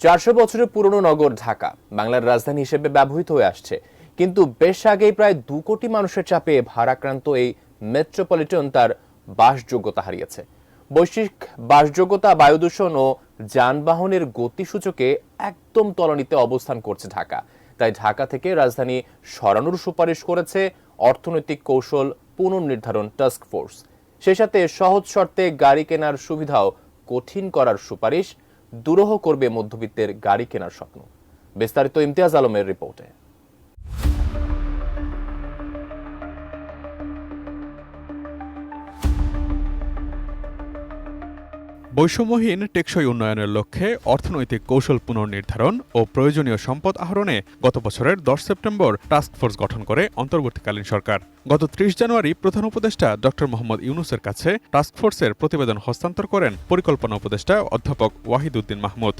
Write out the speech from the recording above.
চারশো বছরের পুরনো নগর ঢাকা বাংলার রাজধানী হিসেবে ব্যবহৃত হয়ে আসছে। কিন্তু বেশ আগেই প্রায় দু কোটি মানুষের চাপে ভারাক্রান্ত এই মেট্রোপলিটন তার বাসযোগ্যতা হারিয়েছে। বৈশ্বিক বাসযোগ্যতা বায়ু দূষণ ও যানবাহনের গতিসূচকে একদম তলানিতে অবস্থান করছে ঢাকা। তাই ঢাকা থেকে রাজধানী সরানোর সুপারিশ করেছে অর্থনৈতিক কৌশল পুনর্নির্ধারণ টাস্ক ফোর্স সেই সাথে সহজ শর্তে গাড়ি কেনার সুবিধাও কঠিন করার সুপারিশ দুরূহ করবে মধ্যবিত্তের গাড়ি কেনার স্বপ্ন। বিস্তারিত ইমতিয়াজ আলমের রিপোর্টে। বৈষম্যহীন টেকসই উন্নয়নের লক্ষ্যে অর্থনৈতিক কৌশল পুনর্নির্ধারণ ও প্রয়োজনীয় সম্পদ আহরণে গত বছরের দশ সেপ্টেম্বর টাস্কফোর্স গঠন করে অন্তর্বর্তীকালীন সরকার। গত ত্রিশ জানুয়ারি প্রধান উপদেষ্টা ড মোহাম্মদ ইউনুসের কাছে টাস্কফোর্সের প্রতিবেদন হস্তান্তর করেন পরিকল্পনা উপদেষ্টা অধ্যাপক ওয়াহিদ উদ্দিন মাহমুদ